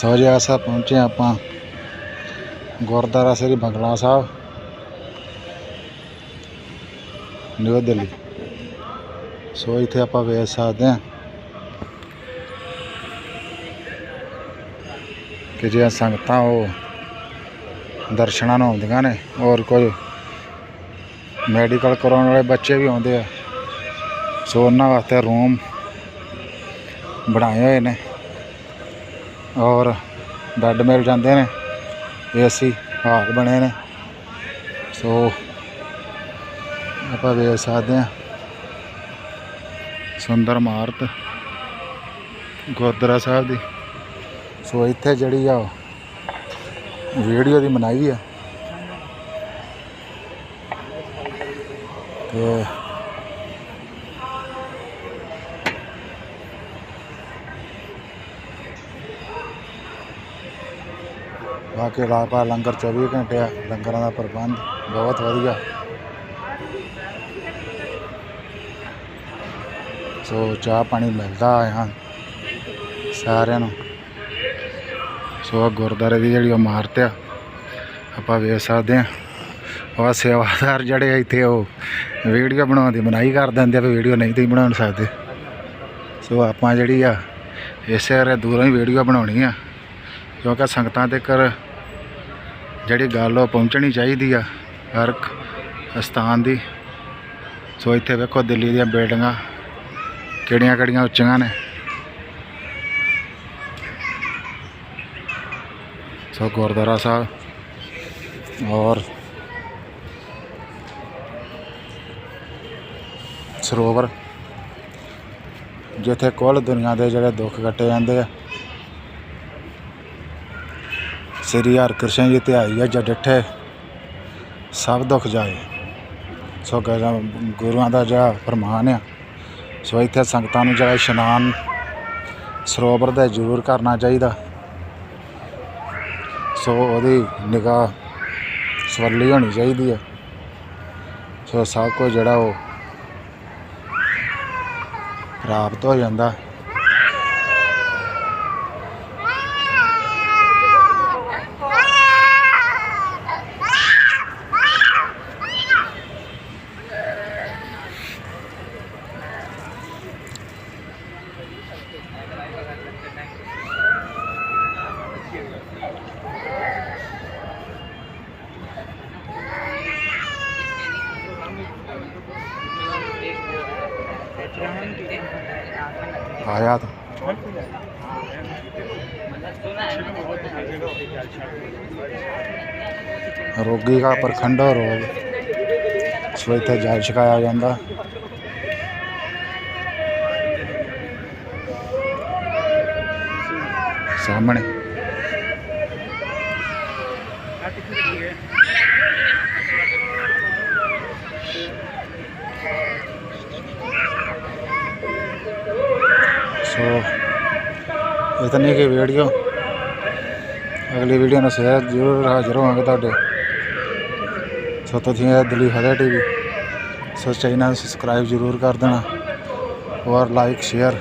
ਸੋ ਜੀ ਆਸਾ ਪਹੁੰਚੇ ਆਪਾਂ ਗੁਰਦੁਆਰਾ ਸ੍ਰੀ ਬੰਗਲਾ ਸਾਹਿਬ। ਨਿਊ ਦਿੱਲੀ। ਸੋ ਇੱਥੇ ਆਪਾਂ ਵੇਖ ਸਕਦੇ ਹਾਂ ਕਿ ਜਿਹੜੀਆਂ ਸੰਗਤਾਂ ਉਹ ਦਰਸ਼ਨਾਂ ਨੂੰ ਆਉਂਦੀਆਂ ਨੇ ਔਰ ਕੁਝ ਮੈਡੀਕਲ ਕਰਾਉਣ ਵਾਲੇ ਬੱਚੇ ਵੀ ਆਉਂਦੇ ਆ। ਸੋ ਉਹਨਾਂ ਵਾਸਤੇ ਰੂਮ ਬਣਾਏ ਹੋਏ ਨੇ। ਔਰ ਬੈੱਡ ਮਿਲ ਜਾਂਦੇ ਨੇ, ਏਸੀ, ਹਾਲ ਬਣੇ ਨੇ। ਸੋ ਆਪਾਂ ਵੇਖ ਸਕਦੇ ਹਾਂ। ਸੁੰਦਰ ਇਮਾਰਤ ਗੁਰਦੁਆਰਾ ਸਾਹਿਬ ਦੀ। ਸੋ ਇੱਥੇ ਜਿਹੜੀ ਆ, ਵੀਡੀਓ ਦੀ ਮਨਾਈ ਆ। ਤੇ ਬਾਕੀ ਰਾਪਾ ਲੰਗਰ 24 ਘੰਟੇ ਆ, ਲੰਗਰਾਂ ਦਾ ਪ੍ਰਬੰਧ ਬਹੁਤ ਵਧੀਆ। ਸੋ ਚਾਹ ਪਾਣੀ ਮਿਲਦਾ ਆ ਸਾਰਿਆਂ ਨੂੰ। ਸੋ ਆਹ ਗੁਰਦੁਆਰੇ ਦੀ ਜਿਹੜੀ ਉਹ ਇਮਾਰਤ ਆ, ਆਪਾਂ ਵੇਖ ਸਕਦੇ ਆ ਉਹ ਸੇਵਾਦਾਰ ਜਿਹੜੇ ਆ ਇੱਥੇ, ਉਹ ਵੀਡੀਓ ਬਣਾਉਣ ਦੀ ਮਨਾਹੀ ਕਰ ਦਿੰਦੇ ਆ, ਵੀ ਵੀਡੀਓ ਨਹੀਂ ਤੁਸੀਂ ਬਣਾ ਸਕਦੇ। ਸੋ ਆਪਾਂ ਜਿਹੜੀ ਆ, ਇਸੇ ਬਾਰੇ ਦੂਰੋਂ ਹੀ ਵੀਡੀਓ ਬਣਾਉਣੀ ਆ, ਕਿਉਂਕਿ ਸੰਗਤਾਂ ਤੱਕ ਜਿਹੜੀ ਗੱਲ ਉਹ ਪਹੁੰਚਣੀ ਚਾਹੀਦੀ ਆ ਹਰ ਇੱਕ ਸਥਾਨ ਦੀ। ਸੋ ਇੱਥੇ ਵੇਖੋ ਦਿੱਲੀ ਦੀਆਂ ਬਿਲਡਿੰਗਾਂ ਕਿਹੜੀਆਂ ਕਿਹੜੀਆਂ ਉੱਚੀਆਂ ਨੇ। ਸੋ ਗੁਰਦੁਆਰਾ ਸਾਹਿਬ ਔਰ ਸਰੋਵਰ ਜਿੱਥੇ ਕੁੱਲ ਦੁਨੀਆ ਦੇ ਜਿਹੜੇ ਦੁੱਖ ਕੱਟੇ ਜਾਂਦੇ ਆ। ਸ੍ਰੀ ਹਰਿਕ੍ਰਿਸ਼ਨ ਜੀ ਧਿਆਈ ਹੈ ਜਦ ਡਿਠੇ ਸਭ ਦੁੱਖ ਜਾਏ। ਸੋ ਗੁਰੂਆਂ ਦਾ ਜਿਹੜਾ ਫਰਮਾਨ ਆ, ਸੋ ਇੱਥੇ ਸੰਗਤਾਂ ਨੂੰ ਜਿਹੜਾ ਇਸ਼ਨਾਨ ਸਰੋਵਰ ਦਾ ਜ਼ਰੂਰ ਕਰਨਾ ਚਾਹੀਦਾ। ਸੋ ਉਹਦੀ ਨਿਗਾਹ ਸਵਰਲੀ ਹੋਣੀ ਚਾਹੀਦੀ ਹੈ ਸੋ ਸਭ ਕੁਝ ਜਿਹੜਾ ਉਹ ਪ੍ਰਾਪਤ ਹੋ ਜਾਂਦਾ। ਆਇਆ ਤਾਂ। ਰੋਗੀ ਦਾ ਪ੍ਰਖੰਡ ਰੋਗ। ਸੋ ਇੱਥੇ ਜਲ ਛਕਾਇਆ ਜਾਂਦਾ। ਸਾਹਮਣੇ ਸੋ ਇਤਨੀ ਕੀ ਵੀਡੀਓ ਅਗਲੀ ਵੀਡੀਓ ਨਾਲ ਸ਼ੇਅਰ ਜ਼ਰੂਰ ਹਾਜ਼ਰ ਹੋਵਾਂਗੇ ਤੁਹਾਡੇ। ਸੋ ਤੁਸੀਂ ਇਹ ਦਿੱਲੀ ਹਦਾ ਟੀਵੀ, ਸੋ ਚੈਨਲ ਸਬਸਕ੍ਰਾਈਬ ਜ਼ਰੂਰ ਕਰ ਦੇਣਾ ਔਰ ਲਾਈਕ ਸ਼ੇਅਰ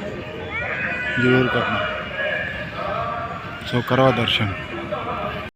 ਜ਼ਰੂਰ ਕਰਨਾ। ਸੋ ਕਰੋ ਦਰਸ਼ਨ।